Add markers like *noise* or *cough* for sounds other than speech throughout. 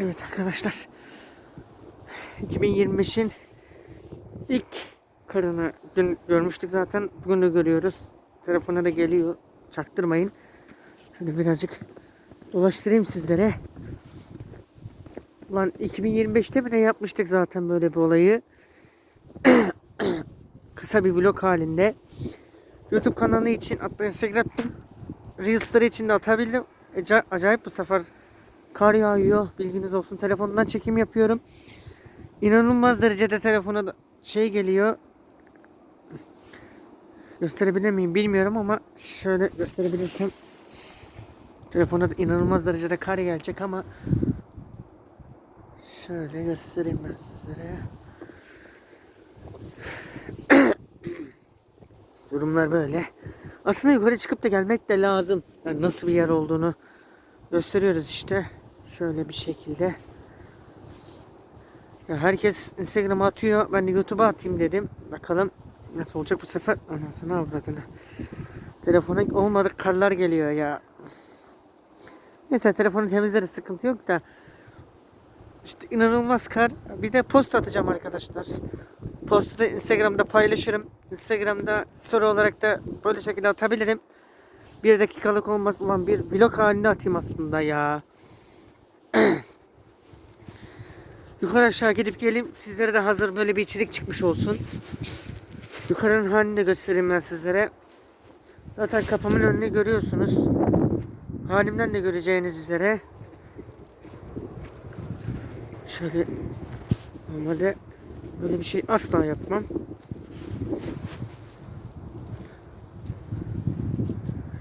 Evet arkadaşlar. 2025'in ilk karını dün görmüştük zaten. Bugün de görüyoruz. Telefona da geliyor. Çaktırmayın. Şöyle birazcık dolaştırayım sizlere. Ulan 2025'te mi ne yapmıştık zaten böyle bir olayı. *clears throat* Kısa bir vlog halinde. YouTube kanalı için hatta Instagram Reels'ları için de atabildim. Acayip bu sefer kar yağıyor. Bilginiz olsun. Telefondan çekim yapıyorum. İnanılmaz derecede telefona da şey geliyor. Gösterebilir miyim bilmiyorum ama şöyle gösterebilirsem telefona da inanılmaz derecede kar gelecek ama şöyle göstereyim ben sizlere. *coughs* Durumlar böyle. Aslında yukarı çıkıp da gelmek de lazım. Yani nasıl bir yer olduğunu gösteriyoruz işte. Şöyle bir şekilde. Ya herkes Instagram'a atıyor. Ben de YouTube'a atayım dedim. Bakalım nasıl olacak bu sefer. Anasını avradını. Telefona olmadık karlar geliyor ya. Neyse telefonu temizleriz sıkıntı yok da. İşte inanılmaz kar. Bir de post atacağım arkadaşlar. Postu da Instagram'da paylaşırım. Instagram'da story olarak da böyle şekilde atabilirim. Bir dakikalık olmaz. Ulan bir vlog halinde atayım aslında ya. *clears throat* Yukarı aşağı gidip geleyim. Sizlere de hazır böyle bir içerik çıkmış olsun. Yukarının halini de göstereyim ben sizlere. Zaten kapımın önünü görüyorsunuz. Halimden de göreceğiniz üzere. Şöyle normalde böyle bir şey asla yapmam.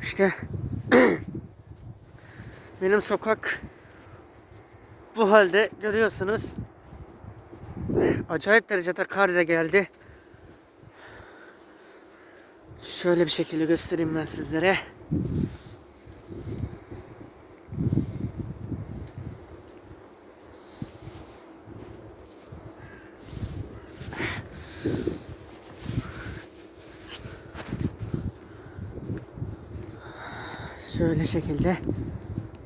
İşte *clears throat* benim sokak bu halde görüyorsunuz. Acayip derecede kar da geldi. Şöyle bir şekilde göstereyim ben sizlere. Şöyle şekilde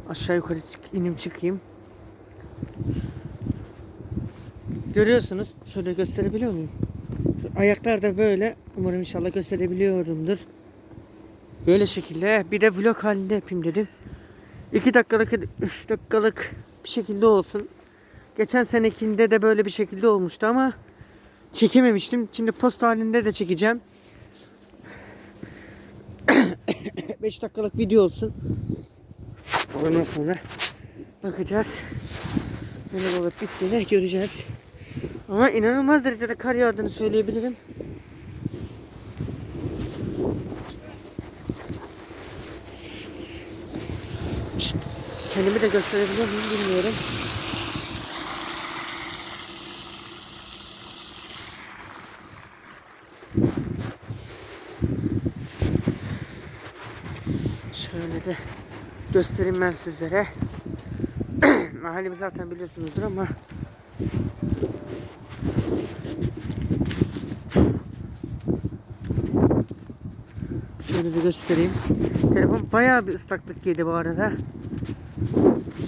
aşağı yukarı inim çıkayım. Görüyorsunuz. Şöyle gösterebiliyor muyum? Şu ayaklar da böyle. Umarım inşallah gösterebiliyorumdur. Böyle şekilde. Bir de vlog halinde yapayım dedim. 2 dakikalık, 3 dakikalık bir şekilde olsun. Geçen senekinde de böyle bir şekilde olmuştu ama çekememiştim. Şimdi post halinde de çekeceğim. *coughs* 5 dakikalık video olsun. Ondan sonra bakacağız. Ne olup bittiğini göreceğiz. Ama inanılmaz derecede kar yağdığını söyleyebilirim. Şşt, kendimi de gösterebiliyor muyum bilmiyorum. Şöyle de göstereyim ben sizlere. *clears throat* Mahallemi zaten biliyorsunuzdur ama De göstereyim. Telefon bayağı bir ıslaklık yedi bu arada.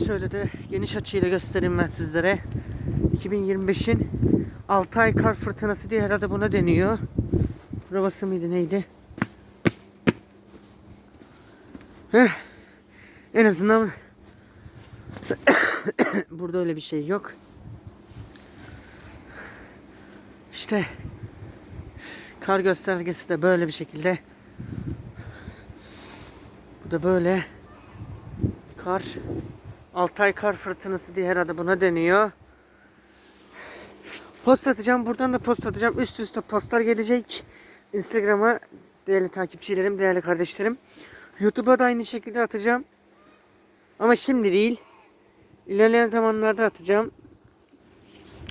Şöyle de geniş açıyla göstereyim ben sizlere. 2025'in 6 ay kar fırtınası diye herhalde buna deniyor. Provası mıydı neydi? Heh. En azından *coughs* burada öyle bir şey yok. İşte kar göstergesi de böyle bir şekilde. Bu da böyle kar. Altay kar fırtınası diye herhalde buna deniyor. Post atacağım. Buradan da post atacağım. Üst üste postlar gelecek. Instagram'a değerli takipçilerim, değerli kardeşlerim. YouTube'a da aynı şekilde atacağım. Ama şimdi değil. İlerleyen zamanlarda atacağım.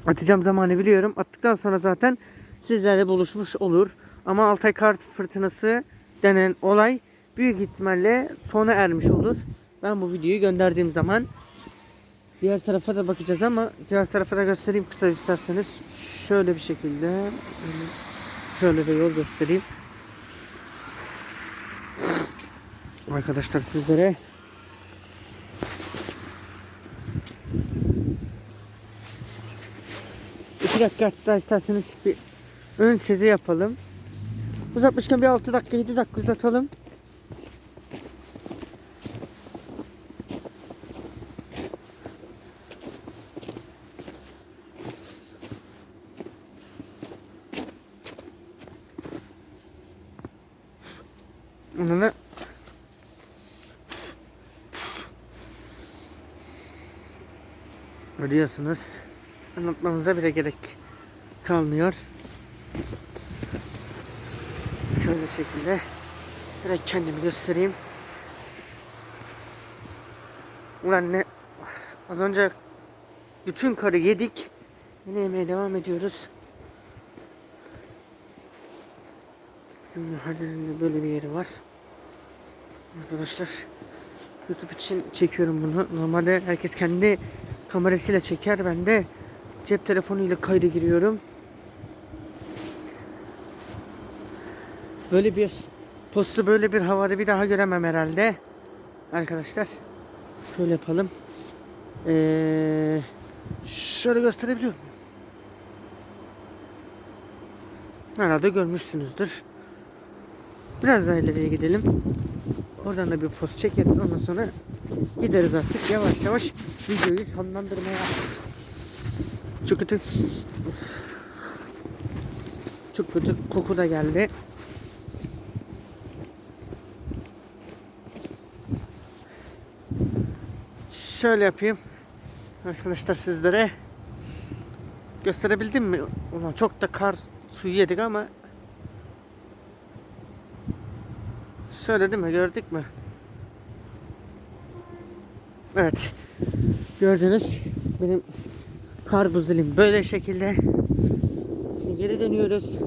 Atacağım zamanı biliyorum. Attıktan sonra zaten sizlerle buluşmuş olur. Ama Altay kar fırtınası denen olay büyük ihtimalle sona ermiş olur. Ben bu videoyu gönderdiğim zaman diğer tarafa da bakacağız ama diğer tarafa da göstereyim kısa isterseniz. Şöyle bir şekilde şöyle de yol göstereyim. Arkadaşlar sizlere dakika hatta isterseniz bir ön sezi yapalım. Uzatmışken bir 6 dakika 7 dakika uzatalım. Onunla Görüyorsunuz. Anlatmanıza bile gerek kalmıyor. Şöyle şekilde direkt kendimi göstereyim. Ulan ne az önce bütün karı yedik. Yine yemeye devam ediyoruz. De böyle bir yeri var. Arkadaşlar YouTube için çekiyorum bunu. Normalde herkes kendi kamerasıyla çeker. Ben de cep telefonuyla kayda giriyorum. Böyle bir postu böyle bir havada bir daha göremem herhalde. Arkadaşlar şöyle yapalım. Ee, şöyle gösterebiliyor muyum? Herhalde görmüşsünüzdür. Biraz daha ileriye gidelim. Oradan da bir post çekeriz. Ondan sonra gideriz artık yavaş yavaş videoyu sonlandırmaya. Çok kötü. Çok kötü koku da geldi. Şöyle yapayım. Arkadaşlar sizlere gösterebildim mi? Ulan çok da kar suyu yedik ama Söyledim mi? Gördük mü? Evet. Gördünüz. Benim kar buzilim böyle şekilde. Şimdi geri dönüyoruz.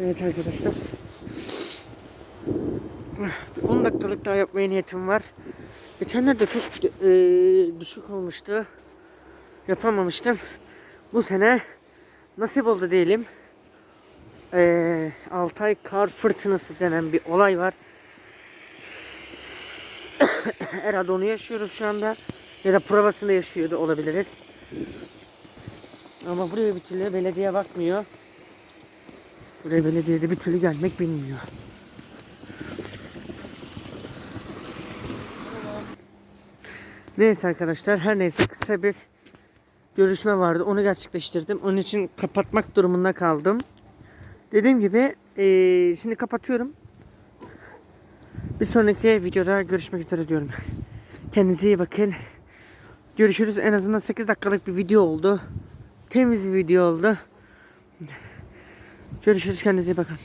Evet arkadaşlar. 10 dakikalık daha yapmaya niyetim var. Geçenlerde çok e, düşük olmuştu. Yapamamıştım. Bu sene nasip oldu diyelim. E, Altay kar fırtınası denen bir olay var. *coughs* Herhalde onu yaşıyoruz şu anda. Ya da provasında yaşıyordu olabiliriz. Ama buraya bir türlü belediye bakmıyor. Buraya belediyede bir türlü gelmek bilmiyor. Neyse arkadaşlar her neyse kısa bir görüşme vardı. Onu gerçekleştirdim. Onun için kapatmak durumunda kaldım. Dediğim gibi eee, şimdi kapatıyorum. Bir sonraki videoda görüşmek üzere diyorum. Kendinize iyi bakın. Görüşürüz. En azından 8 dakikalık bir video oldu. Temiz bir video oldu. Görüşürüz. Kendinize iyi bakın.